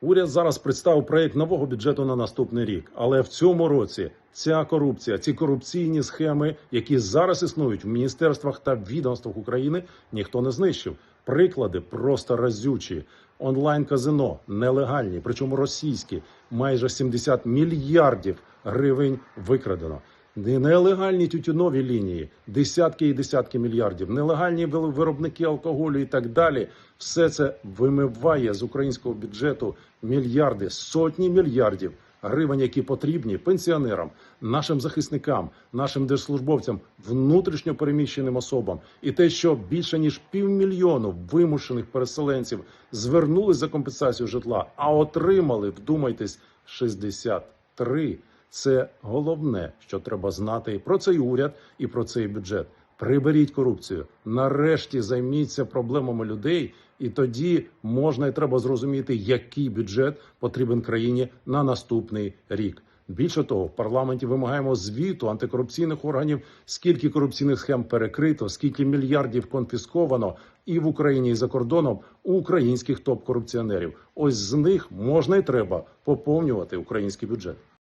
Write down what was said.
Уряд зараз представив проект нового бюджету на наступний рік, але в цьому році ця корупція, ці корупційні схеми, які зараз існують в міністерствах та відомствах України, ніхто не знищив. Приклади просто разючі. Онлайн казино нелегальні, причому російські, майже 70 мільярдів гривень викрадено. Не- Нелегальні тютюнові лінії, десятки і десятки мільярдів, нелегальні виробники алкоголю і так далі. Все це вимиває з українського бюджету мільярди, сотні мільярдів гривень, які потрібні пенсіонерам, нашим захисникам, нашим держслужбовцям, внутрішньо переміщеним особам, і те, що більше ніж півмільйону вимушених переселенців звернулись за компенсацію житла, а отримали, вдумайтесь, 63. Це головне, що треба знати і про цей уряд і про цей бюджет. Приберіть корупцію. Нарешті займіться проблемами людей, і тоді можна і треба зрозуміти, який бюджет потрібен країні на наступний рік. Більше того, в парламенті вимагаємо звіту антикорупційних органів, скільки корупційних схем перекрито, скільки мільярдів конфісковано і в Україні, і за кордоном у українських топ-корупціонерів. Ось з них можна і треба поповнювати український бюджет.